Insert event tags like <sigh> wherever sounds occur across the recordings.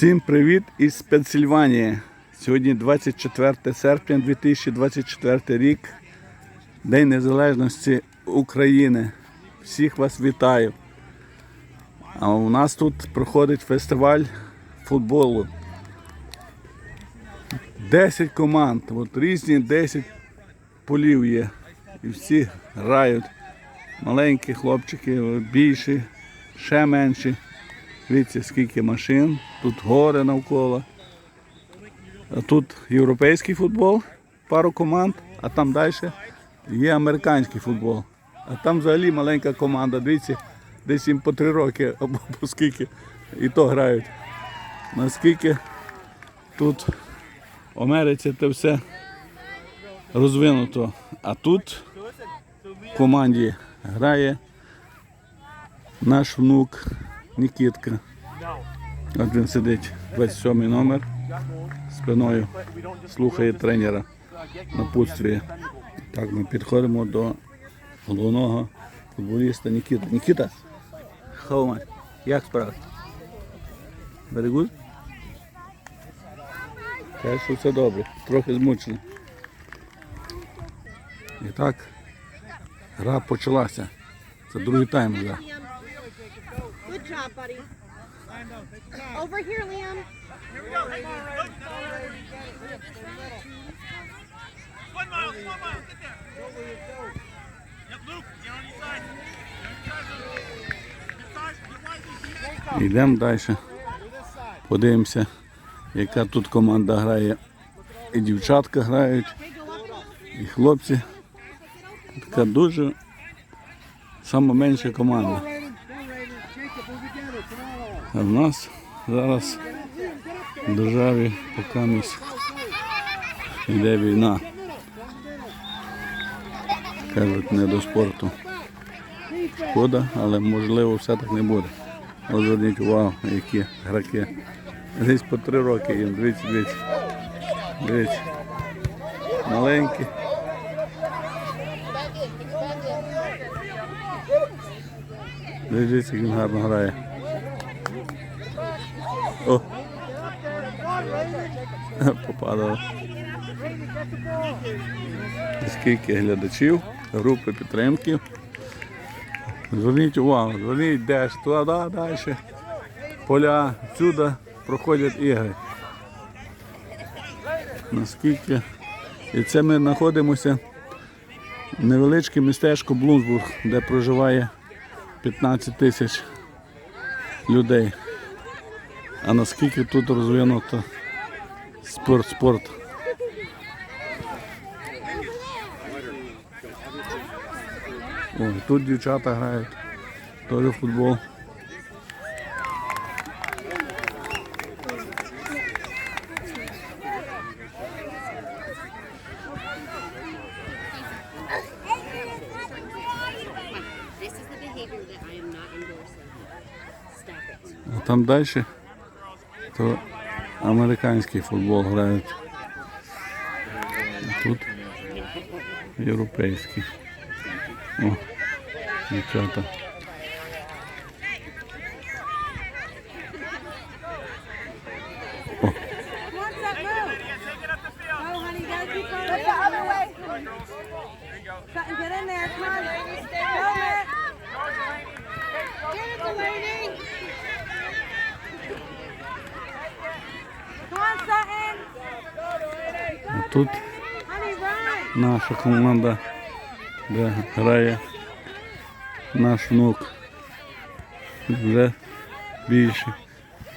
Всім привіт із Пенсильванії. Сьогодні 24 серпня 2024 рік, День Незалежності України. Всіх вас вітаю. А у нас тут проходить фестиваль футболу. 10 команд, от різні 10 полів є. І всі грають. Маленькі хлопчики, більші, ще менші. Дивіться, скільки машин, тут гори навколо. А тут європейський футбол, пару команд, а там далі є американський футбол. А там взагалі маленька команда, дивіться, десь їм по три роки <laughs> або по скільки і то грають. Наскільки тут в Америці це все розвинуто. А тут в команді грає наш внук Нікітка. От він сидить 27 номер спиною, слухає тренера напутствує. Так, ми підходимо до головного футболіста Нікіта. Нікіта, much? Як справа? Very good? Каже, що все добре, трохи змучений. І так, гра почалася. Це другий тайм гра. Job, buddy. Over here, Liam. One mile, one mile, get there. Yep, Luke, get on your side. Йдемо далі. Подивимося, яка тут команда грає. І дівчатка грають, і хлопці. Така дуже сама менша команда. А в нас зараз в державі поки йде війна. Кажуть, не до спорту. Шкода, але можливо все так не буде. Ось зверніть увагу, які граки. Десь по три роки їм, дивіться, дивіться. Дивіться. Маленькі. Дивіться, як він гарно грає. О! <laughs> Попадало. Скільки глядачів, групи підтримки. Зверніть увагу, зверніть де ж туди, далі. Поля, всюди проходять ігри. Наскільки. І це ми знаходимося в невеличке містечко Блумсбург, де проживає 15 тисяч людей. А наскільки тут розвинуто спорт, спорт. О, тут дівчата грають. Теж футбол. А там далі то американський футбол грають. А тут європейський. О, дівчата. О, Go, honey, gotta keep going. Look the other way. Something, get in there. Come on. Go, Matt. Get it, Delaney. Come on, Sutton. а тут наша команда, де грає наш внук. Вже більше.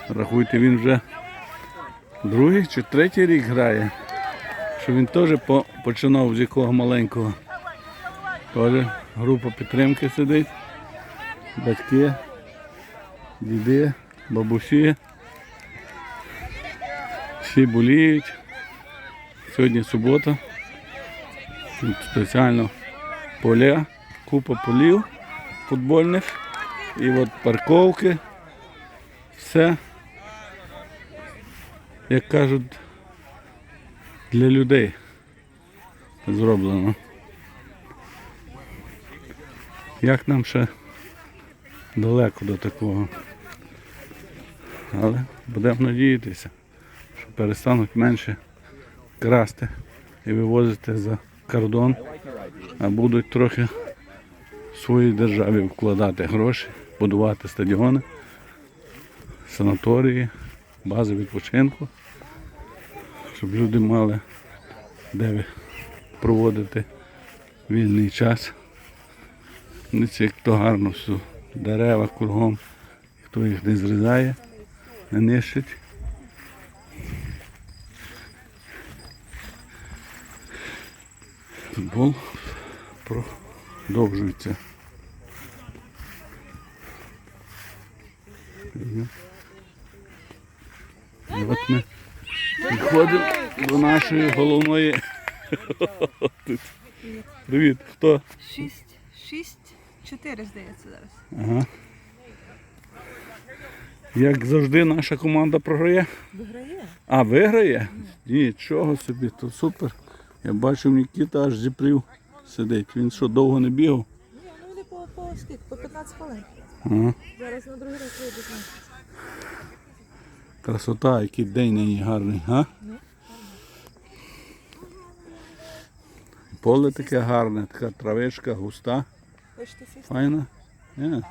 Рахуйте, він вже другий чи третій рік грає. Що він теж по- починав з якого маленького. Теж група підтримки сидить. Батьки, діди, бабусі. Всі боліють. Сьогодні субота. Тут спеціально поля, купа полів футбольних. І от парковки. Все, як кажуть, для людей зроблено. Як нам ще далеко до такого? Але будемо надіятися, що перестануть менше красти і вивозити за кордон, а будуть трохи в своїй державі вкладати гроші, будувати стадіони, санаторії, бази відпочинку, щоб люди мали де проводити вільний час. Дивіться, як то гарно все. Дерева кругом, хто їх не зрізає, не нищить. Футбол продовжується. І от ми підходимо до нашої головної. Привіт, хто? Шість, шість, чотири, здається, зараз. Ага. Як завжди, наша команда програє. Виграє? А, виграє? Нічого собі, то супер. Я бачив, Нікіта аж зіпрів сидить. Він що, довго не бігав? Ні, ну вони по, по скільки? По 15 хвилин. Ага. Зараз на другий раз вийде. Красота, який день нині гарний, га? Поле таке гарне, така травичка густа, Хочете сісти? файна. Є.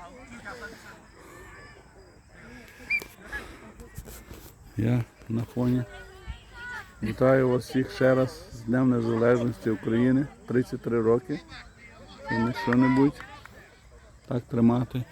Я на фоні. Вітаю вас всіх ще раз з Днем Незалежності України. 33 роки. Це не що-небудь. Так тримати.